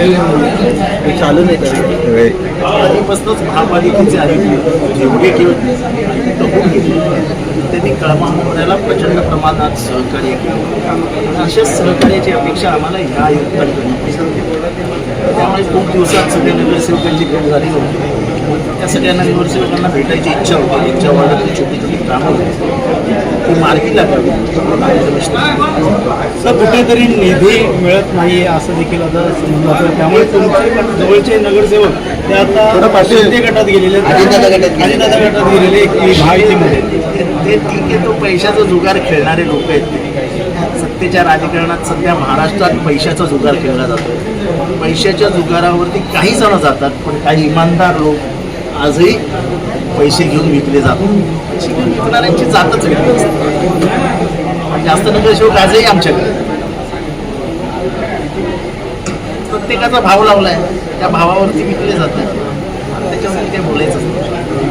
हे चालू नाही करत. आधीपासूनच महापालिकेचे अधिकारी जेवढे किंवा त्यांनी कळमामुळ्याला प्रचंड प्रमाणात सहकार्य केलं. अशाच सहकार्याची अपेक्षा आम्हाला ह्या आयुक्तांकडून त्यामुळे खूप दिवसात सगळ्या नगरसेवकांची भेट झाली होती. त्या सगळ्या नगरसेवकांना भेटायची इच्छा होती. त्यांच्या वार्डातली छोटी छोटी कामं होती. ती मार्गी लागली तर कुठेतरी निधी मिळत नाही असं देखील आता समजलं जातं त्यामुळे तुमचे जवळचे नगरसेवक ते आता शिंदे गटात गेलेले. अजितदादा गटात गेलेले. महायुतीमध्ये? ते ठीक आहे. तो पैशाचा जुगार खेळणारे लोक आहेत. ते. सत्तेच्या राजकारणात सध्या महाराष्ट्रात पैशाचा जुगार खेळला जातो. पैशाच्या जुगारावरती काही जण जातात पण काही इमानदार लोक आजही पैसे घेऊन विकले जातात. घेऊन विकणाऱ्यांची जातच वेगळी असते. जास्त नगरसेवक आजही आमच्याकडे. प्रत्येकाचा भाव लावलाय. त्या भावावरती विकले जातात. त्याच्यासाठी काय बोलायचं.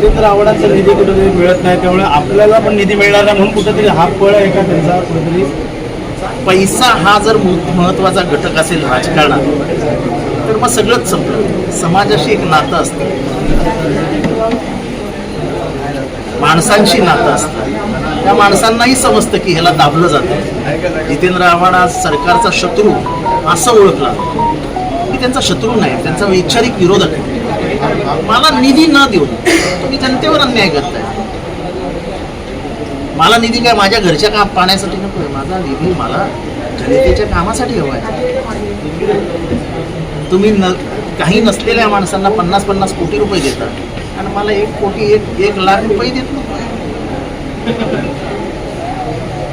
ते तर आवडाचा निधी कुठेतरी मिळत नाही. त्यामुळे आपल्याला पण निधी मिळणार नाही म्हणून कुठेतरी हा पळ आहे का त्यांचा कुठेतरी? पैसा हा जर महत्त्वाचा घटक असेल राजकारणात तर मग सगळंच संपलं. समाजाशी एक नातं असतं. माणसांशी नातं असतं. त्या माणसांनाही समजतं की ह्याला दाबलं जातं. जितेंद्र आव्हाड आज सरकारचा शत्रू असं ओळखला. की त्यांचा शत्रू नाही त्यांचा वैचारिक विरोधक आहे. मला निधी न देऊन तुम्ही जनतेवर अन्याय करताय. मला निधी काय माझ्या घरच्या काम पाण्यासाठी नको आहे? माझा निधी मला जनतेच्या कामासाठी हवा आहे. तुम्ही न काही नसलेल्या माणसांना पन्नास पन्नास कोटी रुपये देता आणि मला एक कोटी एक एक लाख रुपये देत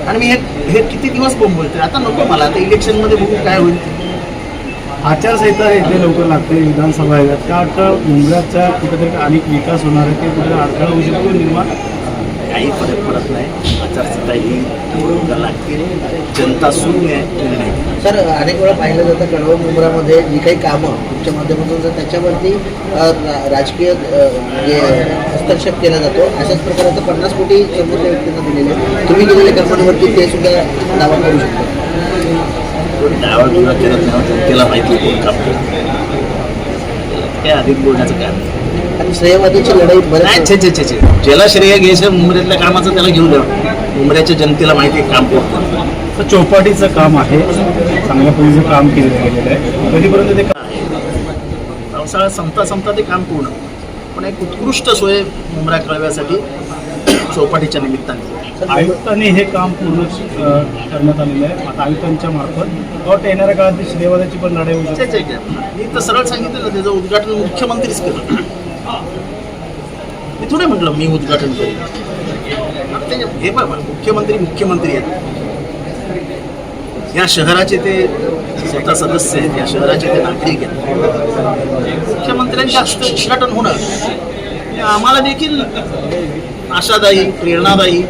आणि मी हे हे किती दिवस बोंबवतोय आता नको मला. आता इलेक्शनमध्ये बघू काय होईल. आचारसंहिता येथे लवकर लागते. विधानसभा आहे. त्या वाटतं? मुंबईचा कुठेतरी अनेक विकास होणार आहे. ते कुठेतरी अडथळा होऊ शकतो. निर्माण काही फरक पडत नाही. आचारसंहिता ही लागतील जनता शून्य आहे. निर्णय. सर अनेक वेळा पाहिलं जातं कळवण मुंब्रामध्ये जी काही कामं तुमच्या माध्यमातून जर त्याच्यावरती राजकीय अ, म्हणजे हस्तक्षेप केला जातो अशाच प्रकारचं पन्नास कोटी समोरच्या व्यक्तींना दिलेले. तुम्ही केलेल्या कामांवरती ते सुद्धा दावा करू शकतो नाही जनतेला माहिती कोण काम करत काय अधिक बोलण्याचं. आणि श्रेयवादीची लढाई बरेच छे छे छे छे ज्याला श्रेय घ्यायचं मुंबईतल्या कामाचं त्याला घेऊ द्या मुंबईच्या जनतेला माहिती आहे काम कोण करतं. तर चौपाटीचं काम आहे चांगल्या पद्धतीचं काम केलेलं गेलेलं आहे. कधीपर्यंत ते काम पावसाळा संपता संपता ते काम पूर्ण. पण एक उत्कृष्ट सोय मुंबरा कळव्यासाठी चौपाटीच्या निमित्ताने. आयुक्तांनी हे काम पूर्ण करण्यात आलेलं आहे. आता आयुक्तांच्या मार्फत और येणाऱ्या काळात ती श्रेयवादाची पण लढाई. मी तर सरळ सांगितलं ना त्याचं उद्घाटन मुख्यमंत्रीच केलं. मी थोडे म्हटलं मी उद्घाटन त्याच्या- हे बघा मुख्यमंत्री मुख्यमंत्री आहेत. या शहराचे ते स्वतः सदस्य आहेत या शहराचे ते नागरिक आहेत. मुख्यमंत्र्यांच्या हस्ते उद्घाटन होणं हे आम्हाला देखील आशादायी प्रेरणादायी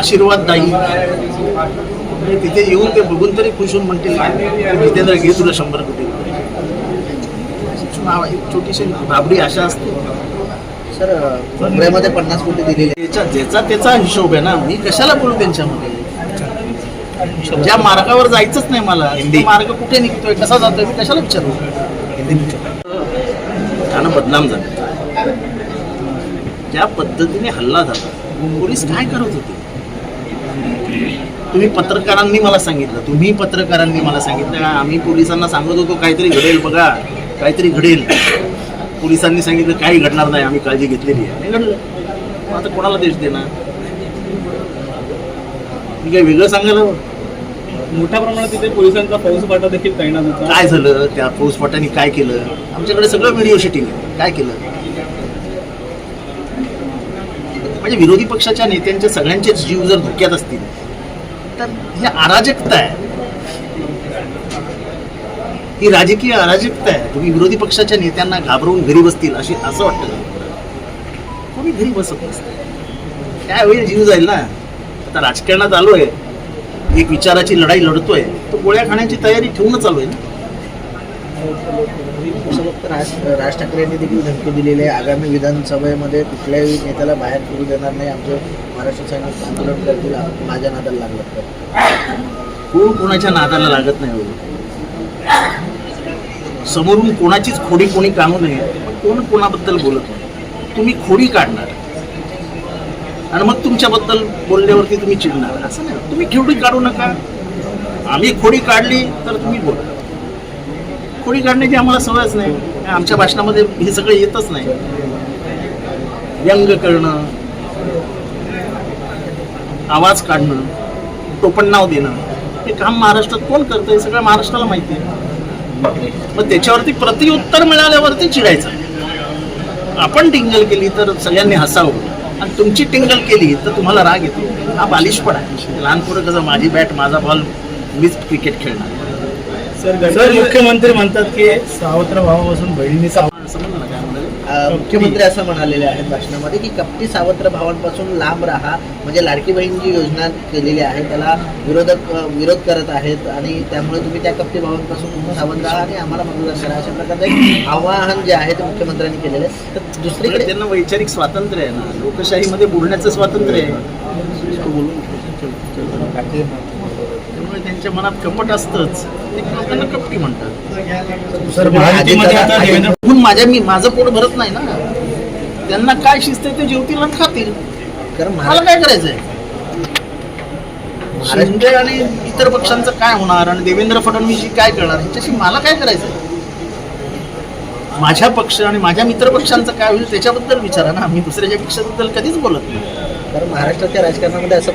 आशीर्वाददायी. तिथे येऊन ते बघून तरी खुश होऊन म्हणतील जितेंद्र घे तुला शंभर कोटी रुपये. नाव आहे. छोटीशी बाबडी आशा असते. सर मुंबईमध्ये पन्नास कोटी दिलेले त्याचा ज्याचा त्याचा हिशोब आहे ना. मी कशाला बोलू त्यांच्यामध्ये? ज्या मार्गावर जायचंच नाही मला तो मार्ग कुठे निघतोय कसा जातोय मी कशाला विचारू? त्यानं बदनाम झालं. ज्या पद्धतीने हल्ला झाला. पोलीस काय करत होते? तुम्ही पत्रकारांनी मला सांगितलं तुम्ही पत्रकारांनी मला सांगितलं. आम्ही पोलिसांना सांगत होतो काहीतरी घडेल बघा काहीतरी घडेल. पोलिसांनी सांगितलं काही घडणार नाही आम्ही काळजी घेतलेली आहे. घडलं. आता कोणाला देश देणार? मी काय वेगळं सांगायला मोठ्या प्रमाणात तिथे पोलिसांचा फौजफाटा देखील तैनात होता काय झालं? त्या फौजफाट्याने काय केलं? आमच्याकडे सगळं व्हिडिओ शूटिंग आहे. काय केलं? म्हणजे विरोधी पक्षाच्या नेत्यांच्या सगळ्यांचेच जीव जर धोक्यात असतील तर ही अराजकता आहे. ही राजकीय अराजकता आहे. तुम्ही विरोधी पक्षाच्या नेत्यांना घाबरवून घरी बसतील अशी असं वाटतं. कोणी घरी बसत नसतं. काय होईल जीव जाईल ना. आता राजकारणात आलोय एक विचाराची लढाई लढतोय तो गोळ्या खाण्याची तयारी ठेवूनच ना? फक्त राज राज ठाकरेंनी देखील धमकी दिलेली आहे. आगामी विधानसभेमध्ये कुठल्याही नेत्याला बाहेर फिरू देणार नाही. आमचं महाराष्ट्र सैनिक आंदोलन करतील. माझ्या नादाला लागलं तर. कोण कोणाच्या नादाला लागत नाही हो? समोरून कोणाचीच खोडी कोणी काढू नये. कोण कोणाबद्दल बोलत नाही? तुम्ही खोडी काढणार. आणि मग तुमच्याबद्दल बोलल्यावरती तुम्ही चिडणार. असं नाही. तुम्ही खेवडी काढू नका. आम्ही खोडी काढली तर तुम्ही बोला. खोडी काढण्याची आम्हाला सवयच नाही. आमच्या भाषणामध्ये हे सगळं येतच नाही. व्यंग करणं आवाज काढणं टोपणनाव देणं हे काम महाराष्ट्रात कोण करतं हे सगळं महाराष्ट्राला माहिती आहे. मग त्याच्यावरती प्रतिउत्तर मिळाल्यावरती चिडायचं. आपण टिंगल केली तर सगळ्यांनी हसावं. आणि तुमची टिंगल केली तर तुम्हाला राग येतो. हा बालिशपणा आहे. लहान पोरं कसं माझी बॅट माझा बॉल मीच क्रिकेट खेळणार. सर मुख्यमंत्री म्हणतात की सावत्र भावापासून बहिणीने साव समजलं ना काय म्हणाले अ, मुख्यमंत्री असं म्हणालेले आहेत भाषणामध्ये की कपटी सावत्र भावांपासून लांब राहा म्हणजे लाडकी बहीण जी योजना केलेली आहे त्याला विरोधक विरोध करत आहेत आणि त्यामुळे तुम्ही त्या कपटी भावांपासून सावध राहा आणि आम्हाला मतदान करा. अशा प्रकारचं एक आवाहन जे आहे ते मुख्यमंत्र्यांनी केलेलं आहे. तर दुसरीकडे त्यांना वैचारिक स्वातंत्र्य आहे ना. लोकशाहीमध्ये बोलण्याचं स्वातंत्र्य आहे. त्यामुळे त्यांच्या मनात कपट असतंच. ते त्यांना कपटी म्हणतात. म्हणून माझ्या मी माझं पोट भरत नाही ना. त्यांना काय शिस्त ते जेवतील आणि खातील. कारण मला काय करायचंय? शिंदे आणि इतर पक्षांचं काय होणार आणि देवेंद्र फडणवीसशी काय करणार ह्याच्याशी मला काय करायचंय? माझ्या पक्ष आणि माझ्या मित्र पक्षांचं काय होईल त्याच्याबद्दल विचारा ना. मी दुसऱ्याच्या पक्षाबद्दल कधीच बोलत नाही. कारण महाराष्ट्राच्या राजकारणामध्ये असं